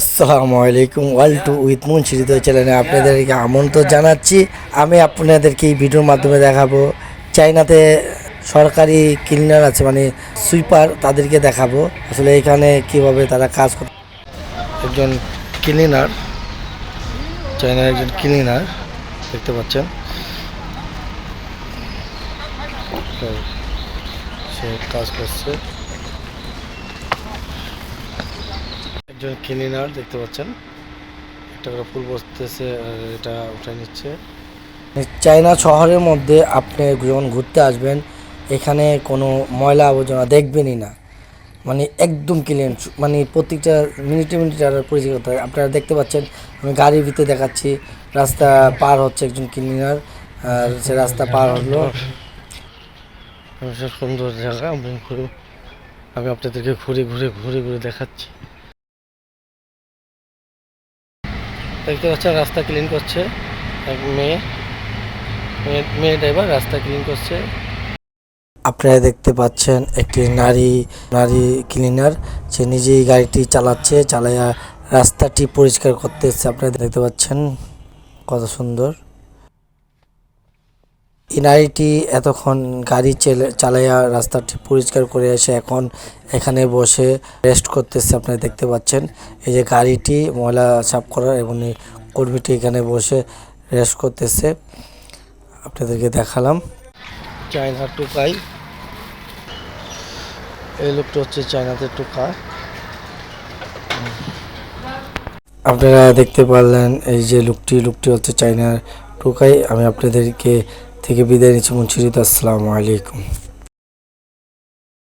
আসসালামু আলাইকুম wall to with মুন্সিরিত চ্যানেলে আপনাদেরকে আমন্ত্রণ জানাচ্ছি। আমি আপনাদেরকে এই ভিডিওর মাধ্যমে দেখাবো। চাইনাতে সরকারি ক্লিনার আছে মানে সুইপার তাদেরকে দেখাবো। আসলে এখানে কীভাবে তারা কাজ করে একজন ক্লিনার চাইনার একজন ক্লিনার দেখতে পাচ্ছেন। সে কাজ করছে। একজন ক্লিনার দেখতে পাচ্ছেন। একটা করে ফুল বসতেছে আর এটা উঠে নিচ্ছে। চায়না শহরের মধ্যে আপনি যখন ঘুরতে আসবেন এখানে কোনো ময়লা আবর্জনা দেখবেনই না। মানে একদম ক্লিন মানে প্রত্যেকটা মিনিটে মিনিটে আর পরিষ্কার হয়। আপনারা দেখতে পাচ্ছেন আমি গাড়ির ভিতরে দেখাচ্ছি রাস্তা পার হচ্ছে একজন ক্লিনার আর সে রাস্তা পার হলো। সুন্দর জায়গা আমি আপনাদেরকে ঘুরে ঘুরে ঘুরে ঘুরে দেখাচ্ছি। দেখতে পাচ্ছেন, রাস্তা ক্লিন করছে। এক মেয়ে মেয়ে ড্রাইভার রাস্তা ক্লিন করছে। আপনারা দেখতে পাচ্ছেন, একটি নারী নারী ক্লিনার সে নিজেই গাড়িটি চালাচ্ছে চালাইয়া রাস্তাটি পরিষ্কার করতে করতেছে। আপনারা দেখতে পাচ্ছেন, কত সুন্দর। এই নারীটি এতক্ষণ গাড়ি চেলে- চালাইয়া রাস্তাটি পরিষ্কার করে এসে এখন এখানে বসে রেস্ট করতেছে আপনারা দেখতে পাচ্ছেন। এই যে গাড়িটি ময়লা সাফ করার এবং এই কর্মীটি এখানে বসে রেস্ট করতেছে। আপনাদেরকে দেখালাম। চায়না টুকাই। এই লোকটা হচ্ছে চায়নাতে টুকা। আপনারা দেখতে পারলেন এই যে লোকটি লোকটি হচ্ছে চায়নার টুকাই। আমি আপনাদেরকে থেকে বিদায় নিচ্ছি মুন্সিরিত আসসালামু আলাইকুম।